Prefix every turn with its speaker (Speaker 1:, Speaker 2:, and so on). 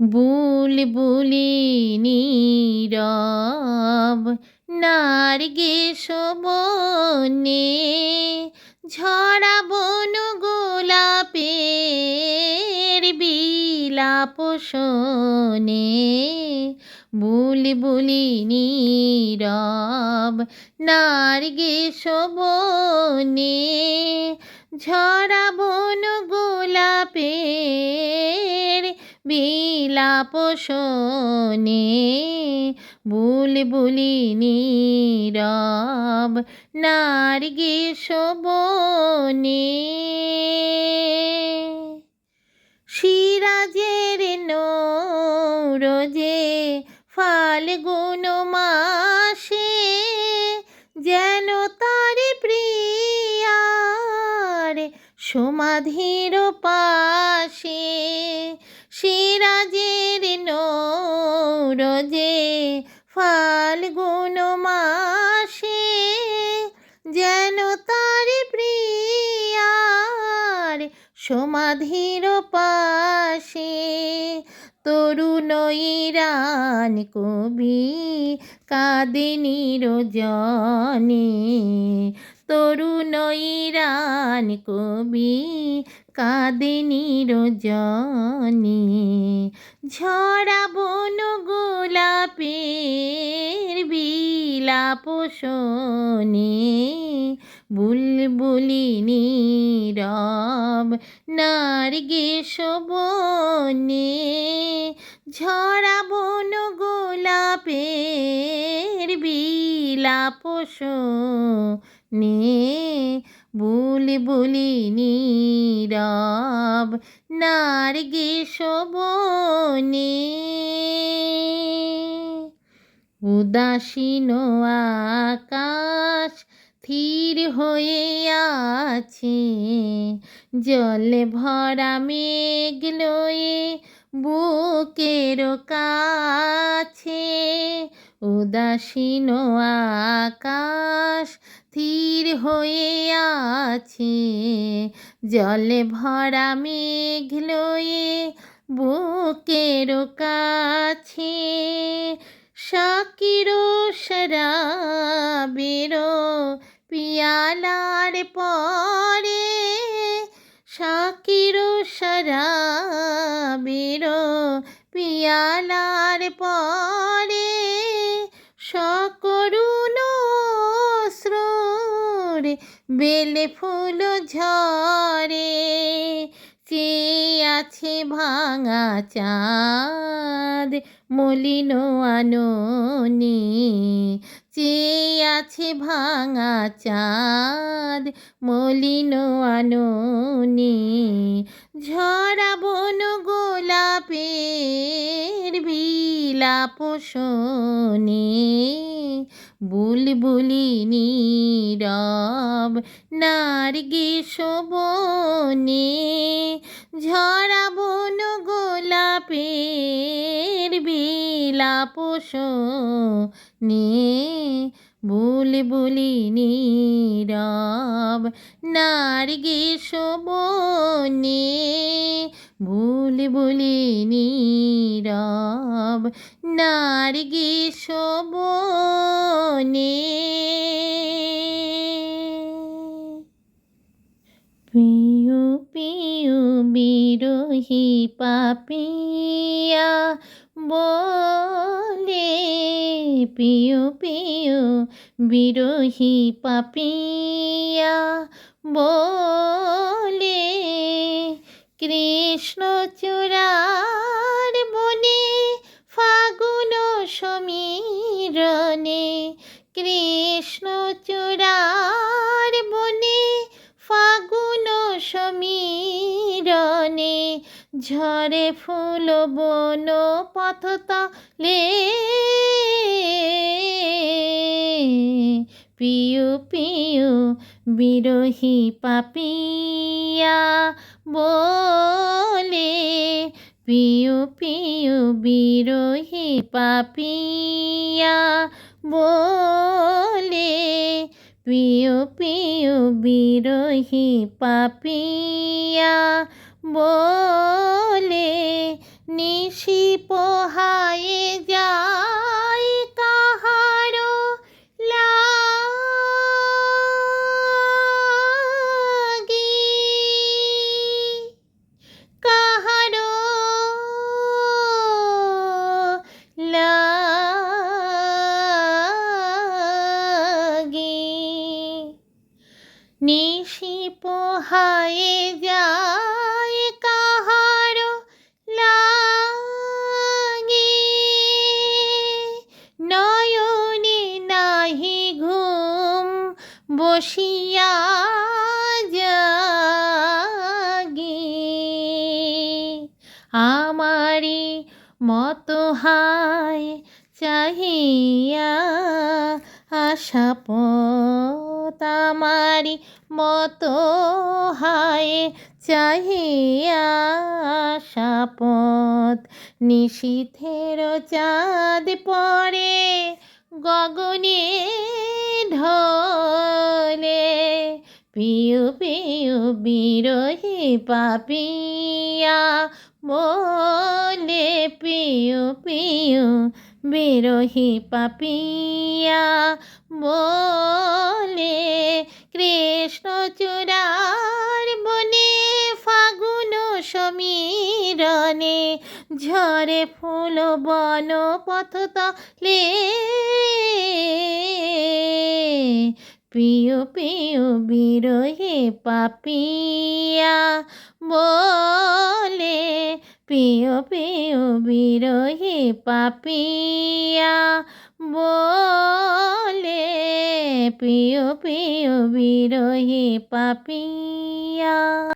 Speaker 1: বুলবুলি নীরব নার্গিস বনে ঝরা বন গোলাপের বিলাপ শোনে। বুলবুলি নীরব নার্গিস বনে ঝরা বন গোলাপের বিলাপ শোনে বুলবুলি নীরব নার্গিস বনে সিরাজের নৌরজে ফাল্গুন মাসে যেন তার প্রিয়ার সমাধির পাশে নৌরজে ফাল্গুন মাসে যেন তার প্রিয়ার সমাধির পাশে তরুণ ইরান কবি কাঁদেনি রজনে তরুণ ইরান কবি কাঁদেনি রজনে ঝরা বন গোলাপের বিলাপ শোনে বুলবুলি নীরব নার্গিস বনে ঝরা বন গোলাপের বিলাপ শোনে বুলবুলি নীরব নার্গিস বনে উদাসীন আকাশ স্থির হয়ে আছে, জলে ভরা মেঘ লয়ে বুকের কাছে। উদাসীন আকাশ স্থির হয়ে আছে। জলে ভরা মেঘ লয়ে বুকের কাছে শাকির শরাবেরো পিয়ালার পরে শাকির শরাবেরো পিয়ালার পরে বেলে ফুল ঝরে চেয়ে আছে ভাঙা চাঁদ মলিন আননে চেয়ে আছে ভাঙা চাঁদ মলিন আননে ঝরা বন গোলাপের বিলাপ শোনে বুলবুলি নীরব নার্গিস বনে ঝরা বন গোলাপের বিলাপ শোনে বুলবুলি নীরব নার্গিস বনে বুলবুলি নীরব নার্গিস বনে পিউ পিউ বিরোহী পাপিয়া, বলে পিউ পিউ বিরোহী পাপিয়া, বলে কৃষ্ণ চূড়ার বনে ফাগুন সমীরণে, কৃষ্ণ চূড়ার বনে ফাগুন সমীরণে, ঝরে ফুল বন পথতলে পিউ পিউ বিরোহী পাপিয়া বলে পিউ পিউ বিরোহী পাপিয়া বলে পিউ পিউ বিরোহী পাপিয়া বলে নিশি পোহায়ে যায় কাহারো লাগি। নাহি ঘুম বসিয়া জাগি। আমারি মতো হায় চাহিয়া আশা পথ আমারি মতো হায়, চাহিয়া পথ নিশীথের চাঁদ পরে গগনে ঢলে, পিউ পিউ বিরহি পাপিয়া বলে পিউ পিউ বিরহি পাপিয়া বলে, কৃষ্ণ চূড়ার বনে ফাগুন সমীরণে ঝরে ফুল বন পথ তলে। পিউ পিউ বিরহে পাপিয়া বলে পিউ পিউ বিরহে পাপিয়া বলে পিউ পিউ বিরহে পাপিয়া।